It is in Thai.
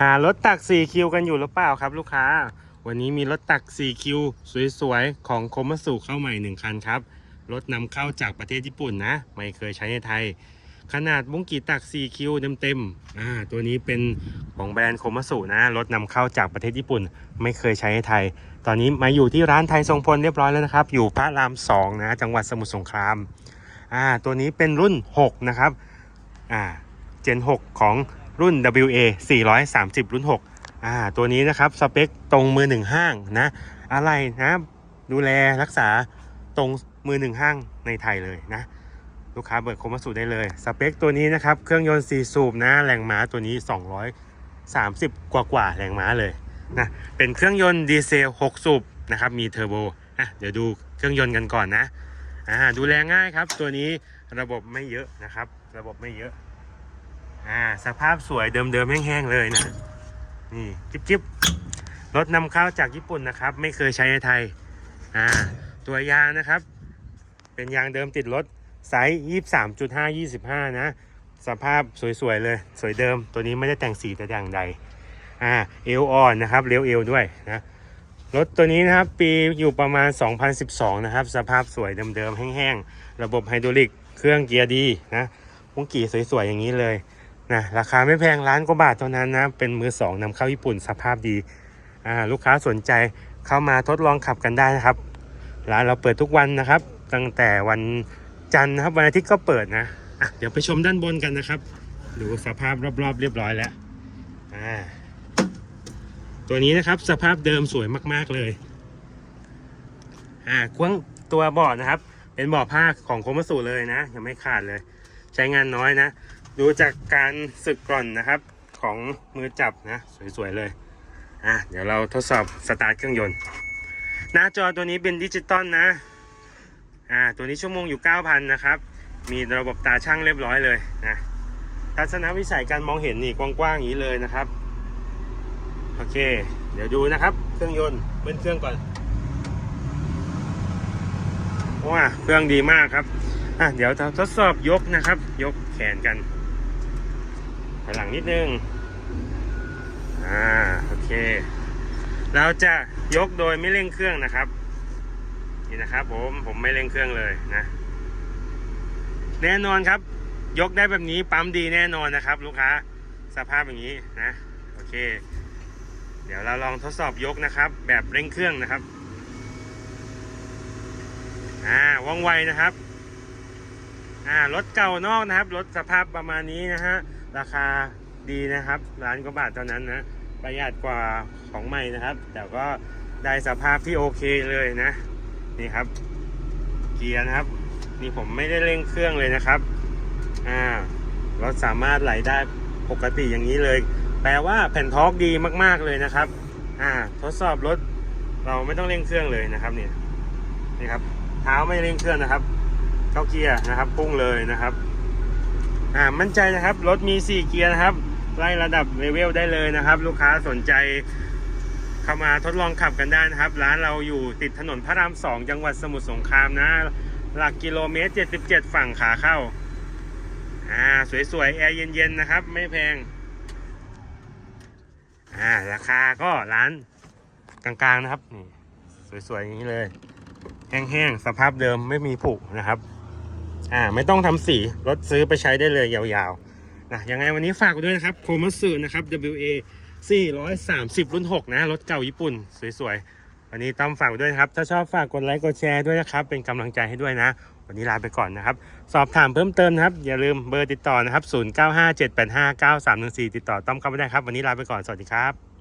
หารถตัก 4 คิวกันอยู่หรือเปล่าครับลูกค้า วันนี้มีรถตัก 4 คิวสวยๆ ของโคมัสุเข้าใหม่ 1 คันครับ รถนำเข้าจากประเทศญี่ปุ่นนะ ไม่เคยใช้ในไทย ขนาดบุ้งกีตัก 4 คิวเต็มๆอ่าตัวนี้เป็นของแบรนด์โคมัสุนะ รถนำเข้าจากประเทศญี่ปุ่น ไม่เคยใช้ในไทย ตอนนี้มาอยู่ที่ร้านไทยทรงพลเรียบร้อยแล้วนะครับ อยู่พระราม 2 นะ จังหวัดสมุทรสงครามอ่าตัวนี้เป็นรุ่น 6 นะครับอ่าเจน 6 ของ รุ่น WA 430 รุ่น 6 อ่า ตัวนี้นะครับ สเปคตรงมือหนึ่งห้างนะ อะไรนะ ดูแลรักษาตรงมือหนึ่งห้างในไทยเลยนะ ลูกค้าเบิกโคมาสูตรได้เลย สเปคตัวนี้นะครับ เครื่องยนต์4สูบนะ แรงม้าตัวนี้ 230 กว่ากว่าๆแรงม้าเลยนะ เป็นเครื่องยนต์ดีเซล 6 สูบนะครับ มีเทอร์โบ อะ เดี๋ยวดูเครื่องยนต์กันก่อนนะ อ่า ดูแลง่ายครับ ตัวนี้ระบบไม่เยอะนะครับ ระบบไม่เยอะ อ่าสภาพสวยเดิมๆแห้งๆเลยนะ นี่จิ๊บจิบรถนำเข้าจากญี่ปุ่นนะครับ ไม่เคยใช้ในไทยอ่าตัวยางนะครับ เป็นยางเดิมติดรถไซส์23.5 25นะ สภาพสวยๆเลย สวยเดิม ตัวนี้ไม่ได้แต่งสีแต่อย่างใดอ่าเอวอ่อนนะครับเลี้ยวเอวด้วยนะรถตัวนี้นะครับ ปีอยู่ประมาณ 2012 นะครับ สภาพสวยเดิมๆแห้งๆ ระบบไฮดรอลิกเครื่องเกียร์ดีนะมุงกี่สวยๆ อย่างนี้เลย นะราคาไม่แพงล้านกว่าบาทเท่านั้นนะ เป็นมือสองนำเข้าญี่ปุ่นสภาพดีอ่าลูกค้าสนใจเข้ามาทดลองขับกันได้นะครับ ร้านเราเปิดทุกวันนะครับ ตั้งแต่วันจันทร์นะครับวันอาทิตย์ก็เปิดนะะเดี๋ยวไปชมด้านบนกันนะครับดูสภาพรอบๆเรียบร้อยแล้วอ่าตัวนี้นะครับสภาพเดิมสวยมากๆเลยอ่าควงตัวบาะนะครับ เป็นบาะผ้าของโคมสุเลยนะ ยังไม่ขาดเลย ใช้งานน้อยนะ ดูจากการสึกกร่อนนะครับของมือจับนะสวยๆเลยอะเดี๋ยวเราทดสอบสตาร์ทเครื่องยนต์ หน้าจอตัวนี้เป็นดิจิตอลนะอ่าตัวนี้ชั่วโมงอยู่ 9,000 นะครับ มีระบบตาช่างเรียบร้อยเลยนะทัศนวิสัยการมองเห็นนี่กว้างๆอย่างนี้เลยนะครับโอเค เดี๋ยวดูนะครับ เครื่องยนต์เบิ้ลเครื่องก่อนว้าเครื่องดีมากครับอะเดี๋ยวทดสอบยกนะครับ ยกแขนกัน ถอยหลังนิดนึง อ่า โอเค เราจะยกโดยไม่เร่งเครื่องนะครับ นี่นะครับผม ผมไม่เร่งเครื่องเลยนะ แน่นอนครับ ยกได้แบบนี้ปั๊มดีแน่นอนนะครับ ลูกค้า สภาพอย่างนี้นะ โอเค เดี๋ยวเราลองทดสอบยกนะครับ แบบเร่งเครื่องนะครับ อ่า ว่องไวนะครับ อ่า รถเก่านอกนะครับ รถสภาพประมาณนี้นะฮะ ราคาดีนะครับล้านกว่าบาทเท่านั้นนะประหยัดกว่าของใหม่นะครับ แต่ก็ได้สภาพที่โอเคเลยนะ นี่ครับ เกียร์นะครับ นี่ผมไม่ได้เร่งเครื่องเลยนะครับอ่ารถสามารถไหลได้ปกติอย่างนี้เลย แปลว่าแผ่นทอร์กดีมากๆเลยนะครับอ่าทดสอบรถเราไม่ต้องเร่งเครื่องเลยนะครับเนี่ยนี่ครับเท้าไม่เร่งเครื่องนะครับ เข้าเกียร์นะครับพุ่งเลยนะครับ อ่ามั่นใจนะครับรถมี 4 เกียร์นะครับไล่ระดับเลเวลได้เลยนะครับ ลูกค้าสนใจเข้ามาทดลองขับกันได้นะครับ ร้านเราอยู่ติดถนนพระราม2จังหวัดสมุทรสงครามนะ หลักกิโลเมตร 77 ฝั่งขาเข้าอ่าสวยๆ แอร์เย็นๆ นะครับ ไม่แพงอ่าราคาก็ร้านกลางๆนะครับนี่สวยๆ อย่างนี้เลย แห้งๆ สภาพเดิมไม่มีผุนะครับ อ่าไม่ต้องทำสีรถซื้อไปใช้ได้เลยยาวๆนะยังไงวันนี้ฝากด้วยนะครับโคมัสึนะครับ WA 430 รุ่น 6 นะ รถเก่าญี่ปุ่น สวยๆ วันนี้ต้อมฝากด้วยนะครับ ถ้าชอบฝากกดไลค์กดแชร์ด้วยนะครับ เป็นกำลังใจให้ด้วยนะ วันนี้ลาไปก่อนนะครับ สอบถามเพิ่มเติมนะครับ อย่าลืมเบอร์ติดต่อนะครับ 0957859314 ติดต่อต้อมเข้ามาได้ครับ วันนี้ลาไปก่อนสวัสดีครับ